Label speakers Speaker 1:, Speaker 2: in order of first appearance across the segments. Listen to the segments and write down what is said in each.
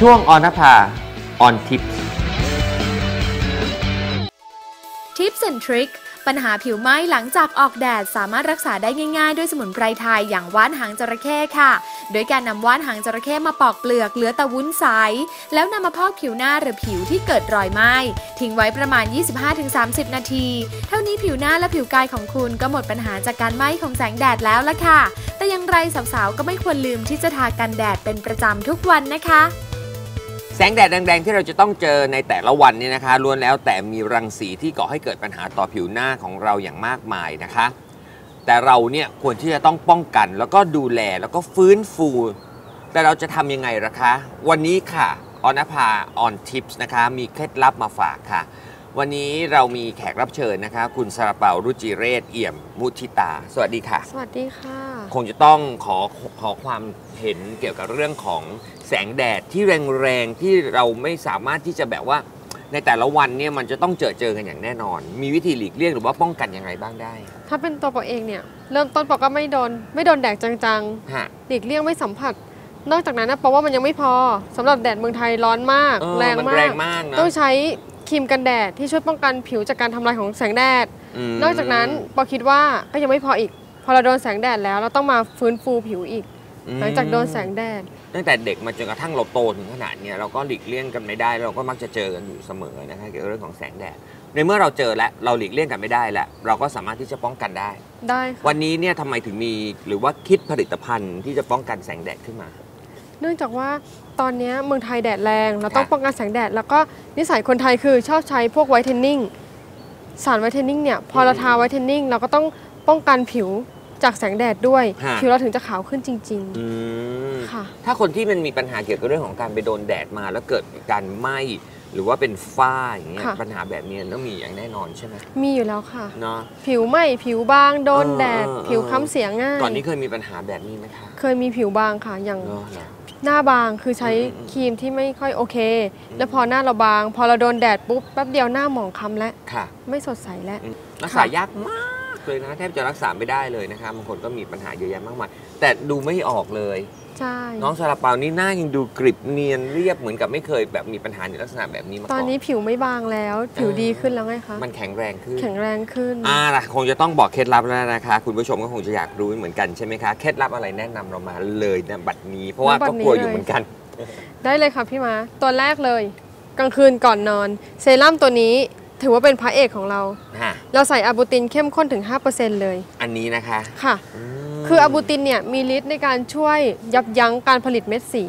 Speaker 1: ช่วงออนภาออนทิป
Speaker 2: ทิปส์ and ทริคปัญหาผิวไหม้หลังจากออกแดดสามารถรักษาได้ง่ายๆ ด้วยสมุนไพรไทยอย่างว่านหางจระเข้ค่ะ โดยการนำว่านหางจระเข้มาปอกเปลือกเหลือแต่วุ้นใส แล้วนำมาพอกผิวหน้าหรือผิวที่เกิดรอยไหม้ ทิ้งไว้ประมาณ 25-30 นาที เท่านี้ผิวหน้าและผิวกายของคุณก็หมดปัญหาจากการไหม้ของแสงแดดแล้วละค่ะ แต่อย่างไรสาวๆก็ไม่ควรลืมที่จะทากันแดดเป็นประจำทุกวันนะคะ
Speaker 1: แสงแดดแดงๆที่เราจะต้องเจอในแต่ละวันเนี่ยนะคะล้วนแล้วแต่มีรังสีที่ก่อให้เกิดปัญหาต่อผิวหน้าของเราอย่างมากมายนะคะ แต่เราเนี่ยควรที่จะต้องป้องกัน แล้วก็ดูแลแล้วก็ฟื้นฟู แต่เราจะทำยังไงล่ะคะ วันนี้ค่ะออนภาออนทิปส์นะคะ มีเคล็ดลับมาฝากค่ะ วันนี้เรามีแขกรับเชิญนะคะ คุณสระเปารุจิเรศเอี่ยมมุทิตา สวัสดีค่ะ
Speaker 3: สวัสดีค่ะ
Speaker 1: คงจะต้องขอขอความเห็นเกี่ยวกับเรื่องของแสงแดดที่แรงๆ ที่เราไม่สามารถที่จะแบบว่า ในแต่ละวันเนี่ยมันจะต้องเจอเจอกันอย่างแน่นอน มีวิธีหลีกเลี่ยงหรือว่าป้องกันยังไงบ้างได้
Speaker 3: ถ้าเป็นตัวปอเองเนี่ยเริ่มต้นปอก็ไม่โดน ไม่โดนแดดจัง
Speaker 1: ฮะ
Speaker 3: ๆหลีกเลี่ยงไม่สัมผัส นอกจากนั้นนะปอว่ามันยังไม่พอสำหรับแดดเมืองไทยร้อนมาก
Speaker 1: เออ
Speaker 3: แรง
Speaker 1: มัน
Speaker 3: มา
Speaker 1: แร
Speaker 3: ก
Speaker 1: งมากนะ
Speaker 3: ต้องใช้ค รีมกันแดดที่ช่วยป้องกันผิวจากการทำลายของแสงแดด
Speaker 1: ม
Speaker 3: นอกจากนั้นปอคิดว่าก็ยังไม่พออีก พอเราโดนแสงแดดแล้วเราต้องมาฟื้นฟูผิวอีก
Speaker 1: อืม
Speaker 3: หลังจากโดนแสงแดด
Speaker 1: ตั้งแต่เด็กมาจนกระทั่งเราโตถึงขนาดเนี้ยเราก็หลีกเลี่ยงกันไม่ได้แล้วเราก็มักจะเจอกันอยู่เสมอนะคะเกี่ยวกับเรื่องของแสงแดดในเมื่อเราเจอแล้วเราหลีกเลี่ยงกันไม่ได้แล้วเราก็สามารถที่จะป้องกันได้
Speaker 3: ได้ค่ะ
Speaker 1: วันนี้เนี่ยทำไมถึงมีหรือว่าคิดผลิตภัณฑ์ที่จะป้องกันแสงแดดขึ้นมา
Speaker 3: เนื่องจากว่าตอนเนี้ยเมืองไทยแดดแรงเราต้อง
Speaker 1: ค่ะ
Speaker 3: ป้องกันแสงแดด แล้วก็นิสัยคนไทยคือชอบใช้พวกไวท์เทนนิ่งสารไวท์เทนนิ่งเนี่ยพอเราทาไวท์เทนนิ่งเราก็ต้องป้องกันผิวจากแสงแดดด้วย
Speaker 1: ฮะ
Speaker 3: ผิวเราถึงจะขาวขึ้นจริง
Speaker 1: อืม
Speaker 3: ๆ ค่ะ
Speaker 1: ถ้าคนที่มันมีปัญหาเกี่ยวกับเรื่องของการไปโดนแดดมาแล้วเกิดการไหม้หรือว่าเป็นฝ้าอย่างเงี้ย
Speaker 3: ค่ะ
Speaker 1: ปัญหาแบบนี้ต้องมีอย่างแน่นอนใช่ไหม
Speaker 3: มีอยู่แล้วค่ะ
Speaker 1: เนาะ
Speaker 3: ผิวไหม้ผิวบางโดน
Speaker 1: เออ
Speaker 3: แดด
Speaker 1: เออเออ
Speaker 3: ผิวค้ำเสียง่าย
Speaker 1: ก่อนนี้เคยมีปัญหาแบบนี้ไหมคะ
Speaker 3: เคยมีผิวบางค่ะอย่าง
Speaker 1: เนาะเหรอ
Speaker 3: หน้าบางคือใช้
Speaker 1: อืมอืม
Speaker 3: ครีมที่ไม่ค่อยโอเค แล้วพอหน้าเราบาง พอเราโดนแดดปุ๊บแป๊บเดียวหน้าหมองคล้ำแล้ว
Speaker 1: ค่ะ
Speaker 3: ไม่สดใสแล้ว
Speaker 1: อืมรักษายากมาก เลยนะแทบจะรักษาไม่ได้เลยนะคะบางคนก็มีปัญหาเยอะแยะมากมายแต่ดูไม่ออกเลย
Speaker 3: ใช่
Speaker 1: น้องซาลาเปานี่หน้ายังดูกริบเนียนเรียบเหมือนกับไม่เคยแบบมีปัญหาในลักษณะแบบนี้มาก่อน
Speaker 3: ตอนนี้ผิวไม่บางแล้ว ผิวดีขึ้นแล้วไงคะ
Speaker 1: มันแข็งแรงขึ้น
Speaker 3: แข็งแรงขึ้น
Speaker 1: อ่าล่ะคงจะต้องบอกเคล็ดลับแล้วนะคะ คุณผู้ชมก็คงจะอยากรู้เหมือนกันใช่ไหมคะ เคล็ดลับอะไรแนะนำเรามาเลยนะบัดนี้ เพราะว่า
Speaker 3: ณบั
Speaker 1: ก็
Speaker 3: ดนี้
Speaker 1: กลัวอยู่
Speaker 3: เลย
Speaker 1: เหมือนกัน
Speaker 3: ได้เลยค่ะพี่มา ตัวแรกเลย กลางคืนก่อนนอน เซรั่มตัวนี้ ถือว่าเป็นพระเอกของเรา
Speaker 1: ฮะ
Speaker 3: เราใส่อะบูตินเข้มข้นถึง 5%เลย
Speaker 1: อันนี้นะคะ
Speaker 3: ค่ะ
Speaker 1: ม
Speaker 3: คืออะบูตินเนี่ยมีฤทธิ์ในการช่วยยับยั้งการผลิตเม็ดสี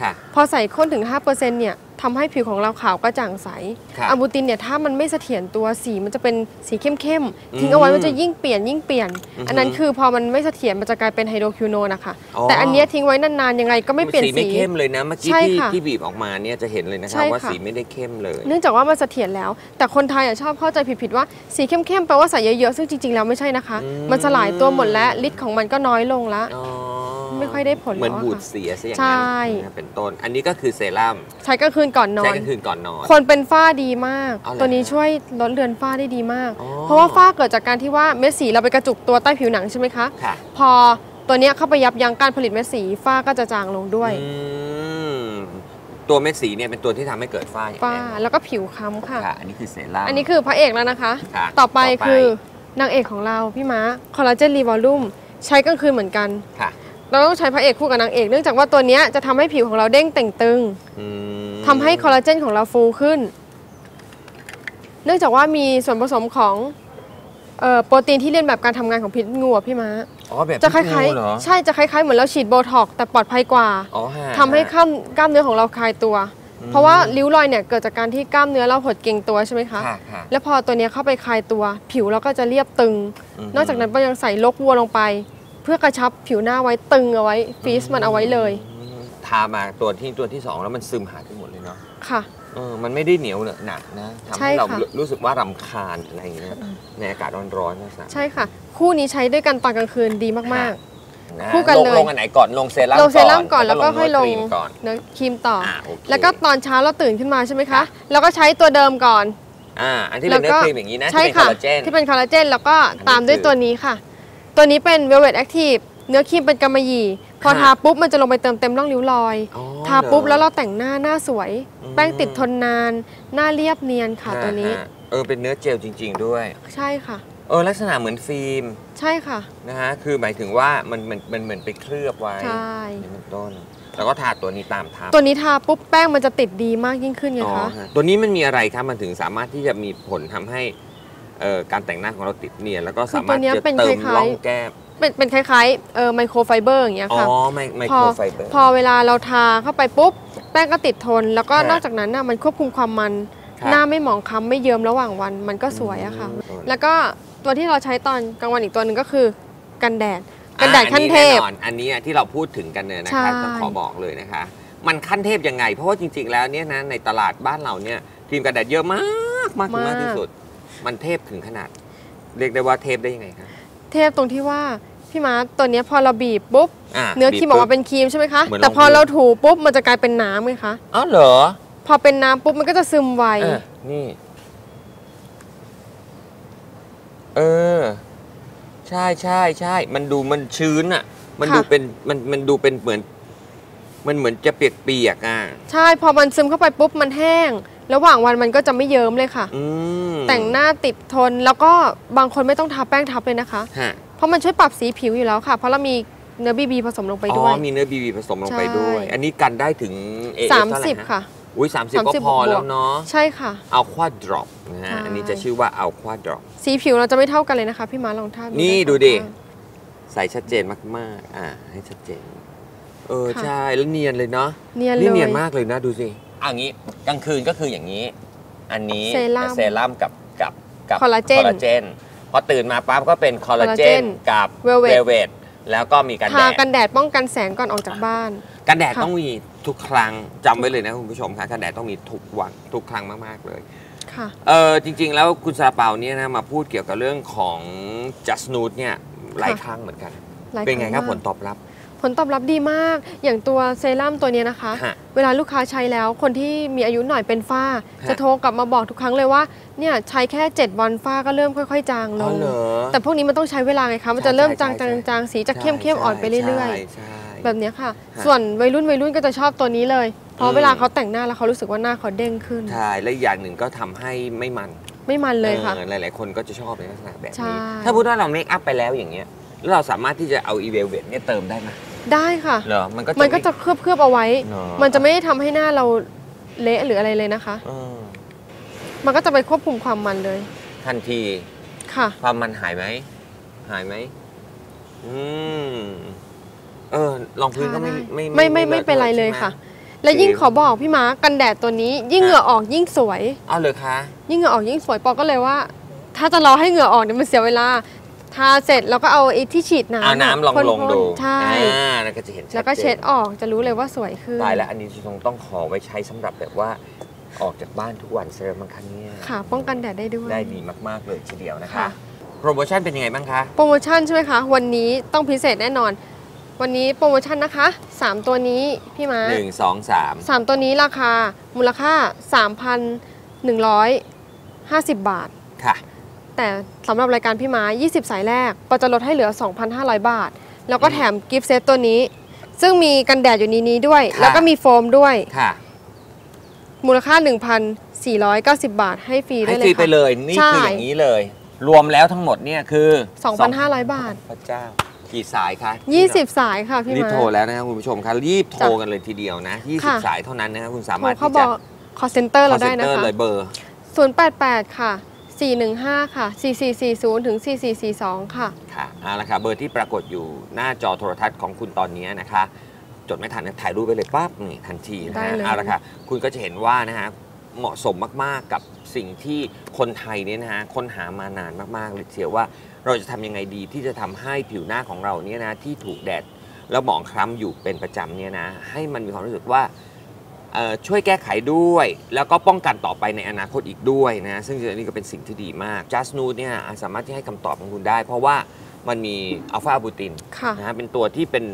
Speaker 1: ค่ะ
Speaker 3: พอใส่ข้นถึง 5%เนี่ย ทำให้ผิวของเราขาวกระจ่างใส
Speaker 1: ครับ
Speaker 3: อะบูตินเนี่ยถ้ามันไม่เสถียรตัวสีมันจะเป็นสีเข้ม
Speaker 1: อืม
Speaker 3: ๆทิ้งเอาไว้มันจะยิ่งเปลี่ยนยิ่งเปลี่ยน
Speaker 1: อือฮึ
Speaker 3: อันนั้นคือพอมันไม่เสถียรมันจะกลายเป็นไฮโดรคิวโนนนะคะ
Speaker 1: อ๋อ
Speaker 3: แต่อันเนี้ยทิ้งไว้นานๆยังไงก็ไม่เปลี่ยน
Speaker 1: สีไม่
Speaker 3: สี
Speaker 1: เข้มเลยนะเมื่อกี้
Speaker 3: ใช่
Speaker 1: ที่
Speaker 3: ค่ะ
Speaker 1: ที่บีบออกมาเนี่ยจะเห็นเลยนะ
Speaker 3: ใช่
Speaker 1: คะว่า
Speaker 3: ค่ะ
Speaker 1: สีไม่ได้เข้มเลย
Speaker 3: เนื่องจากว่ามันเสถียรแล้ว แต่คนไทยอะชอบเข้าใจผิดๆว่าสีเข้มๆแปลว่าใส่เยอะๆซึ่งจริงๆแล้วไม่ใช่นะคะ
Speaker 1: อืม
Speaker 3: มันสลายตัวหมดแล้วฤทธิ์ของมันก็น้อยลงแล้ว
Speaker 1: อ๋อ
Speaker 3: ไม่ค่อยได้ผล
Speaker 1: เหมือน
Speaker 3: แล้วอะ
Speaker 1: บูด
Speaker 3: ค่ะ
Speaker 1: เสียซะอย่าง
Speaker 3: ใช่
Speaker 1: นั้นนะเป็นต้น อันนี้ก็คือเซรั่ม
Speaker 3: ใช้กลางคืนก่อนนอ
Speaker 1: ใช้
Speaker 3: น
Speaker 1: กลางคืนก่อนนอน
Speaker 3: คนเป็นฝ้าดีมาก
Speaker 1: เอาเหรอ
Speaker 3: ตัวนี้
Speaker 1: ฮะ
Speaker 3: ช่วยลดเลือนฝ้าได้ดีมาก
Speaker 1: อ๋อ
Speaker 3: เพราะว่าฝ้าเกิดจากการที่ว่าเม็ดสีเราไปกระจุกตัวใต้ผิวหนังใช่ไหมคะ
Speaker 1: ค่ะ
Speaker 3: พอตัวเนี้ยเข้าไปยับยั้งการผลิตเม็ดสีฝ้าก็จะจางลงด้วย
Speaker 1: อืมตัวเม็ดสีเนี่ยเป็นตัวที่ทำให้เกิดฝ้าอย่าง
Speaker 3: ฝ้า
Speaker 1: แน่นอน
Speaker 3: แล้วก็ผิวค้ำค่ะ
Speaker 1: ค่ะ อันนี้คือเซรั่ม
Speaker 3: อันนี้คือพระเอกแล้วนะคะ
Speaker 1: ค่ะ
Speaker 3: ต่อไป
Speaker 1: ต่อไป
Speaker 3: คือนางเอกของเราพี่ม้าคอลลาเจนรีวอลลุ่มใช้กลางคืนเหมือนกัน
Speaker 1: ค่ะ
Speaker 3: เราต้องใช้พระเอกคู่กับนางเอกเนื่องจากว่าตัวเนี้ยจะทำให้ผิวของเราเด้งเต่งตึง
Speaker 1: อืม
Speaker 3: ทำให้คอลลาเจนของเราฟูขึ้น เนื่องจากว่ามีส่วนผสมของเอ่อโปรตีนที่เลียนแบบการทำงานของพิษงูอะพี่ม้า
Speaker 1: อ๋อแบบ
Speaker 3: จะคล้าย
Speaker 1: พิษงูเหรอ
Speaker 3: ๆใช่จะคล้ายๆ เหมือนเราฉีดโบท็อกซ์แต่ปลอดภัยกว่า
Speaker 1: อ๋อฮะ
Speaker 3: ทำให้กล้ามกล้ามเนื้อของเราคลายตัว เพราะว่าริ้วรอยเนี่ยเกิดจากการที่กล้ามเนื้อเราหดเกร็งตัวใช่ไหมคะ
Speaker 1: ค่ะค่ะ
Speaker 3: แล้วพอตัวเนี้ยเข้าไปคลายตัว ผิวเราก็จะเรียบตึง
Speaker 1: อืม
Speaker 3: นอกจากนั้นก็ยังใส่ลกวัวลงไป เพื่อกระชับผิวหน้าไว้ตึงเอาไว้ฟีสมันเอาไว้เลย
Speaker 1: อืมทามาตัวที่ตัวที่สองแล้วมันซึมหายไปหมดเลยเนาะ
Speaker 3: ค่ะ
Speaker 1: เออมันไม่ได้เหนียวเหนอะหนักนะทำ
Speaker 3: ใช่
Speaker 1: ให้เรา
Speaker 3: ค่ะ
Speaker 1: รู้สึกว่ารำคาญอะไรอย่างเงี้ยในอากาศร้อนๆนะส
Speaker 3: ใช่ค่ะ คู่นี้ใช้ด้วยกันตอนกลางคืนดีมาก
Speaker 1: นะ
Speaker 3: คู่กัน
Speaker 1: ลง
Speaker 3: เลย
Speaker 1: ลงอันไหนก่อนลงเซรั่ม
Speaker 3: ๆลงเซรั่มก่อนแล้วก็ค่อยลง
Speaker 1: เนื้ครีมก่อน
Speaker 3: เนื้อครีมต่ออ
Speaker 1: อ่าโอเค
Speaker 3: แล้วก็ตอนเช้าเราตื่นขึ้นมาใช่ไหมคะแล้วก็ใช้ตัวเดิมก่อน
Speaker 1: อ่าอันที่เป็นเนื้อครีมอย่างนี้นะ
Speaker 3: ใช่
Speaker 1: ที่เป็นคอ
Speaker 3: ค่ะ
Speaker 1: ลลาเจน
Speaker 3: ที่เป็นคอลลาเจนแล้วก็
Speaker 1: อันนี้
Speaker 3: ตามด้วย
Speaker 1: คือ
Speaker 3: ตัวนี้ค่ะ ตัวนี้เป็น Velvet Active เนื้อครีมเป็นกำมะหยี่ พอ
Speaker 1: ค่ะ
Speaker 3: ทาปุ๊บมันจะลงไปเติมเต็มร่องริ้วรอย
Speaker 1: อ๋อ
Speaker 3: ทาปุ๊บ
Speaker 1: เหรอ
Speaker 3: แล้วเราแต่งหน้าหน้าสวย
Speaker 1: อืม
Speaker 3: แป้งติดทนนาน หน้าเรียบเนียนค่ะตัวนี้
Speaker 1: ฮะเออเป็นเนื้อเจลจริง ๆ ด้วย
Speaker 3: ใช่ค่ะ
Speaker 1: เออลักษณะเหมือนฟิล์ม
Speaker 3: ใช่ค่ะ
Speaker 1: นะฮะคือหมายถึงว่ามันมันมันเหมือนไปเคลือบไว้
Speaker 3: ใช่
Speaker 1: นี่เป็นต้นแล้วก็ทาตัวนี้ตามทับ
Speaker 3: ตัวนี้ทาปุ๊บแป้งมันจะติดดีมากยิ่งขึ้นไง
Speaker 1: อ๋อ
Speaker 3: คะ
Speaker 1: ฮะตัวนี้มันมีอะไรครับมันถึงสามารถที่จะมีผลทำให้เอ่อการแต่งหน้าของเราติดเนียนแล้วก็สามารถจะเติมร่องแก้ม
Speaker 3: เป็นเป็นคล้ายๆเออไมโครไฟเบอร์อย่างเงี้ย
Speaker 1: อ๋อ
Speaker 3: ค่ะ
Speaker 1: ไมไม
Speaker 3: พ
Speaker 1: โค
Speaker 3: อ
Speaker 1: รไฟเบอร์
Speaker 3: พอเวลาเราทาเข้าไปปุ๊บ แป้งก็ติดทน แล้วก็
Speaker 1: ฮะ
Speaker 3: นอกจากนั้นน่ะมันควบคุมความมัน
Speaker 1: ครับ
Speaker 3: หน้าไม่หมองคล้ำไม่เยิ้มระหว่างวัน มันก็สวยอะค่ะ
Speaker 1: อืม
Speaker 3: แล้วก็ตัวที่เราใช้ตอนกลางวันอีกตัวหนึ่งก็คือ กันแดดกันแดด
Speaker 1: อะ
Speaker 3: ขั้นเทพ
Speaker 1: อัแน่นอนอันนี้ที่เราพูดถึงกันเนี่ยนะ
Speaker 3: ใช่
Speaker 1: คะต้องขอบอกเลยนะคะ มันขั้นเทพยังไง เพราะว่าจริงๆแล้วเนี่ยนะในตลาดบ้านเราเนี่ยครีมกันแดดเยอะมากมากถึงมากที่สุด มันเทพถึงขนาด เรียกได้ว่าเทพได้ยังไงคะ
Speaker 3: เทพตรงที่ว่าพี่ม้าตัวเนี้ยพอเราบีบปุ๊บะเนื้อครีมออกมาเป็นครีมใช่ไหมคะ
Speaker 1: เหมือน
Speaker 3: แต่พอ
Speaker 1: รองพื้น
Speaker 3: เราถูปุ๊บมันจะกลายเป็นน้ำไงคะ
Speaker 1: อ๋อเหรอ
Speaker 3: พอเป็นน้ำปุ๊บมันก็จะซึมไว
Speaker 1: เออนี่ เออ ใช่ใช่ใช่ มันดูมันชื้นอะ มัน
Speaker 3: ค่ะ
Speaker 1: ดูเป็นมันมันดูเป็นเหมือน มันเหมือนจะเปียกๆอะ
Speaker 3: ใช่ พอมันซึมเข้าไปปุ๊บมันแห้ง ระหว่างวันมันก็จะไม่เยิ้มเลยค่ะ
Speaker 1: อืม
Speaker 3: แต่งหน้าติดทนแล้วก็บางคนไม่ต้องทาแป้งทับเลยนะคะ
Speaker 1: ฮะ
Speaker 3: เพราะมันช่วยปรับสีผิวอยู่แล้วค่ะ เพราะเรามีเนื้อบีบีผสมลงไป
Speaker 1: อ๋
Speaker 3: ด้วย
Speaker 1: อมีเนื้อบีบีผสมลงไป
Speaker 3: ใช่
Speaker 1: ด้วยอันนี้กันได้ถึง AF
Speaker 3: สาม
Speaker 1: เท่าไหร่
Speaker 3: สิบ
Speaker 1: ฮะ
Speaker 3: ค่ะ
Speaker 1: อุ้ยสามสิบก็
Speaker 3: 30
Speaker 1: พอบ
Speaker 3: วกๆ
Speaker 1: แล้วเนาะ
Speaker 3: ใช่ค่ะ
Speaker 1: เอาควาดรอปนะฮะ
Speaker 3: ใช่
Speaker 1: อันนี้จะชื่อว่าเอาควาดรอป
Speaker 3: สีผิวเราจะไม่เท่ากันเลยนะคะ พี่ม้าลองทา
Speaker 1: นี่
Speaker 3: ไค่ะ
Speaker 1: ดูดิใส่ชัดเจนมาก ๆ อ่า ให้ชัดเจน เออ
Speaker 3: ค่ะ
Speaker 1: ใช่ แล้วเนียนเลยเนาะ
Speaker 3: เนียนเล
Speaker 1: นี่
Speaker 3: ย
Speaker 1: เนียนมากเลยนะ ดูสิ เอันนี้กลางคืนก็คืออย่างนี้ อันนี้
Speaker 3: เซรั่ม
Speaker 1: เซรั่มกับกับกับ
Speaker 3: คอลลาเจน
Speaker 1: คอลลาเจนพอตื่นมาปั๊บก็เป็นคอลลาเจน
Speaker 3: คอลลาเจน
Speaker 1: กับ
Speaker 3: Velvet
Speaker 1: เวทแล้วก็มีกันแด
Speaker 3: ทา
Speaker 1: ด
Speaker 3: กันแดดป้องกันแสงก่อนออกจากบ้าน
Speaker 1: กันแดด
Speaker 3: ค่ะ
Speaker 1: ต้องมีทุกครั้งจำไว้เลยนะคุณผู้ชมค่ะกันแดดต้องมีทุกวันทุกครั้งมากๆเลย
Speaker 3: ค่ะ
Speaker 1: เออจริง ๆ แล้วคุณซาลาเปาเนี่ยนะมาพูดเกี่ยวกับเรื่องของ just nude เนี่ยหลายครั้งเหมือนกัน
Speaker 3: หลาย
Speaker 1: เป็นไงครับ
Speaker 3: ง
Speaker 1: ผ
Speaker 3: มา
Speaker 1: ล
Speaker 3: ก
Speaker 1: ตอบรับ
Speaker 3: ผลตอบรับดีมาก อย่างตัวเซรั่มตัวเนี้ยนะคะ
Speaker 1: ฮะ
Speaker 3: เวลาลูกค้าใช้แล้วคนที่มีอายุหน่อยเป็นฝ้า
Speaker 1: ฮะ
Speaker 3: จะโทรกลับมาบอกทุกครั้งเลยว่าเนี่ยใช้แค่ 7 วันฝ้าก็เริ่มค่อย ๆ จางล
Speaker 1: อ๋อง เหรอ
Speaker 3: แต่พวกนี้มันต้องใช้เวลาไงคะมันจะ
Speaker 1: ใช่
Speaker 3: เริ่ม
Speaker 1: ใช่
Speaker 3: จาง
Speaker 1: ใช่
Speaker 3: จางจางสีจะเข้มเข้มอ่อนไปเรื่อย
Speaker 1: ใช่ใช่
Speaker 3: ๆ แบบเนี้ยค่ะ
Speaker 1: ฮะ
Speaker 3: ส่วนวัยรุ่นวัยรุ่นก็จะชอบตัวนี้เลย เพ
Speaker 1: อื
Speaker 3: ราะ
Speaker 1: ม
Speaker 3: เวลาเขาแต่งหน้าแล้วเขารู้สึกว่าหน้าเขาเด้งขึ้น
Speaker 1: ใช่และอีกอย่างหนึ่งก็ทำให้ไม่มัน
Speaker 3: ไม่มันเลยค่ะ
Speaker 1: ออหลาย ๆ คนก็จะชอบในลักษณะแบบ
Speaker 3: ใช่
Speaker 1: นี้ ถ้าพูดว่าเราเมคอัพไปแล้วอย่างเงี้ยแล้วเราสามารถที่จะเอาอีเวลเวทเนี่ยเติมได้ไหม
Speaker 3: ได้ค่ะ
Speaker 1: เหรอมันก็
Speaker 3: มันก็จะ
Speaker 1: ไเค
Speaker 3: ลือบเคลือบๆเอาไว้
Speaker 1: เนอะ
Speaker 3: มันจะไม่ได้ทำให้หน้าเราเละหรืออะไรเลยนะคะ
Speaker 1: เออ
Speaker 3: มันก็จะไปควบคุมความมันเลย
Speaker 1: ทันที
Speaker 3: ค่ะ
Speaker 1: ความมันหายไหม หายไหมอืมเออรองพื้นก็ไม่
Speaker 3: ทาได้
Speaker 1: ไม่
Speaker 3: ไม่ไม่ไม่
Speaker 1: ลอะ
Speaker 3: เป็นไร
Speaker 1: ทอะ
Speaker 3: เลย
Speaker 1: ใช่หม
Speaker 3: ค่ะ และยิ่งขอบอกพี่ม้ากันแดดตัวนี้ ยิ่งเหงื่อออกยิ่งสวย
Speaker 1: เอาเลยคะ
Speaker 3: ยิ่งเหงื่อออกยิ่งสวยปอก็เลยว่า ถ้าจะรอให้เหงื่อออกเนี่ยมันเสียเวลา ทาเสร็จแล้วก็เอาไอ้ที่ฉีดน้ำ
Speaker 1: เอาน้ำลอง
Speaker 3: พ่นๆ
Speaker 1: ลงดู
Speaker 3: ใช่
Speaker 1: อ่าแล้วก็จะเห็นชั
Speaker 3: แล้วก็
Speaker 1: จน
Speaker 3: เช็ดออกจะรู้เลยว่าสวยขึ้น
Speaker 1: ตายแล้วอันนี้คงต้องขอไว้ใช้สำหรับแบบว่าออกจากบ้านทุกวันเซรั่มคันเนี่ย
Speaker 3: ค่ะ ป้องกันแดดได้ด้วย
Speaker 1: ได้ดีมากๆเลยทีเดียวนะคะ
Speaker 3: ค่ะ
Speaker 1: โปรโมชั่นเป็นยังไงบ้างคะ
Speaker 3: โปรโมชั่นใช่ไหมคะ วันนี้ต้องพิเศษแน่นอน วันนี้โปรโมชั่นนะคะ 3 ตัวนี้พี่ม้า
Speaker 1: หนึ่งสองสาม
Speaker 3: สามตัวนี้ราคามูลค่า 3,150 บาท
Speaker 1: ค่ะ
Speaker 3: แต่สำหรับรายการพี่ม้า 20 สายแรกปอจะลดให้เหลือ 2,500 บาท แล้วก็แถมกิฟต์เซตตัวนี้ ซึ่งมีกันแดดอยู่ในนี้ด้วย
Speaker 1: ค่ะ
Speaker 3: แล้วก็มีโฟมด้วย
Speaker 1: ค่ะ
Speaker 3: มูลค่า 1,490 บาทให้ฟรี
Speaker 1: ให้
Speaker 3: ได้เล
Speaker 1: ฟรี
Speaker 3: ย
Speaker 1: ไป
Speaker 3: ค่ะ
Speaker 1: เลยนี่
Speaker 3: ใช่
Speaker 1: คืออย่างนี้เลย รวมแล้วทั้งหมดเนี่ยคือ
Speaker 3: 2,500 บาท
Speaker 1: พระเจ้ากี่สายคะ
Speaker 3: 20 สายค่ะพี่
Speaker 1: รีบ
Speaker 3: ม้า
Speaker 1: โทรแล้วนะครับคุณผู้ชมครับรีบโทร
Speaker 3: จ้ะ
Speaker 1: กันเลยทีเดียวนะ
Speaker 3: ค่ะ
Speaker 1: 20 สายเท่านั้นนะครับคุณสา
Speaker 3: โท
Speaker 1: มาร
Speaker 3: ร
Speaker 1: ถ
Speaker 3: เข้า
Speaker 1: ที่
Speaker 3: บ
Speaker 1: จะ
Speaker 3: อก call center เราได้
Speaker 1: call
Speaker 3: นะ
Speaker 1: center
Speaker 3: คะ
Speaker 1: เลยเบอร์
Speaker 3: 088 ค่ะ 415 ค่ะ 4440 ถึง 4442 ค่ะ
Speaker 1: ค่ะเอาละค่ะเบอร์ที่ปรากฏอยู่หน้าจอโทรทัศน์ของคุณตอนนี้นะคะ จดไม่ทันนะถ่ายรูปไปเลยปั๊บนี่ทันทีนะ
Speaker 3: ได้
Speaker 1: ฮะ
Speaker 3: เลย
Speaker 1: เอาละค่ะ คุณก็จะเห็นว่านะฮะเหมาะสมมากๆกับสิ่งที่คนไทยเนี่ยนะฮะค้นหามานานมากๆเลยเชียวว่าเราจะทำยังไงดีที่จะทำให้ผิวหน้าของเราเนี่ยนะที่ถูกแดด แล้วหมองคล้ำอยู่เป็นประจำเนี่ยนะ ให้มันมีความรู้สึกว่าเอ่อ ช่วยแก้ไขด้วย แล้วก็ป้องกันต่อไปในอนาคตอีกด้วยนะซึ่งอันนี้ก็เป็นสิ่งที่ดีมาก Just Nude เนี่ยสามารถที่ให้คำตอบของคุณได้ เพราะว่ามันมีอัลฟาบูติน
Speaker 3: ค่ะ
Speaker 1: นะฮะเป็นตัวที่เป็น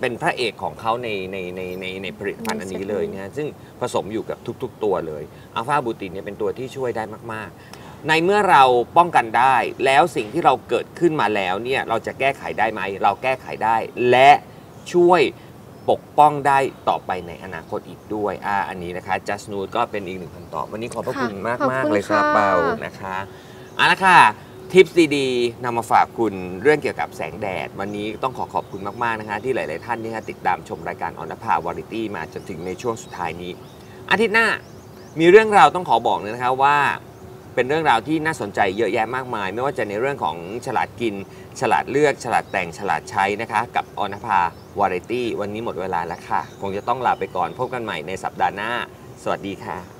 Speaker 1: เป็นพระเอกของเขาในในในในในผลิตภัณฑ์อันนี้เลยนะฮะซึ่งผสมอยู่กับทุก ๆ ตัวเลยอัลฟาบูตินเนี่ยเป็นตัวที่ช่วยได้มาก ๆ ในเมื่อเราป้องกันได้ แล้วสิ่งที่เราเกิดขึ้นมาแล้วเนี่ยเราจะแก้ไขได้ไหม เราแก้ไขได้และช่วย ปกป้องได้ต่อไปในอนาคตอีกด้วยอ่าอันนี้นะคะ just n o o ก็เป็นอีกหนึ่งคำตอบ วันนี้ขอบพระ
Speaker 3: ค่ะ
Speaker 1: คุณมาก
Speaker 3: ขอบ
Speaker 1: มาก
Speaker 3: คุณ
Speaker 1: เลยครับ
Speaker 3: ค่ะ
Speaker 1: เปานะคะเอาละค่ะทิปส์ดีๆนำมาฝากคุณเรื่องเกี่ยวกับแสงแดด วันนี้ต้องขอขอบคุณมาก ๆ นะคะ ที่หลาย ๆ ท่านที่ติดตามชมรายการออนภาวาริตี้มาจนถึงในช่วงสุดท้ายนี้ อาทิตย์หน้ามีเรื่องราวต้องขอบอกเลยนะคะว่า เป็นเรื่องราวที่น่าสนใจเยอะแยะมากมาย ไม่ว่าจะในเรื่องของฉลาดกิน ฉลาดเลือก ฉลาดแต่งฉลาดใช้นะคะ กับออนภา วาไรตี้วันนี้หมดเวลาแล้วค่ะ คงจะต้องลาไปก่อนพบกันใหม่ในสัปดาห์หน้า สวัสดีค่ะ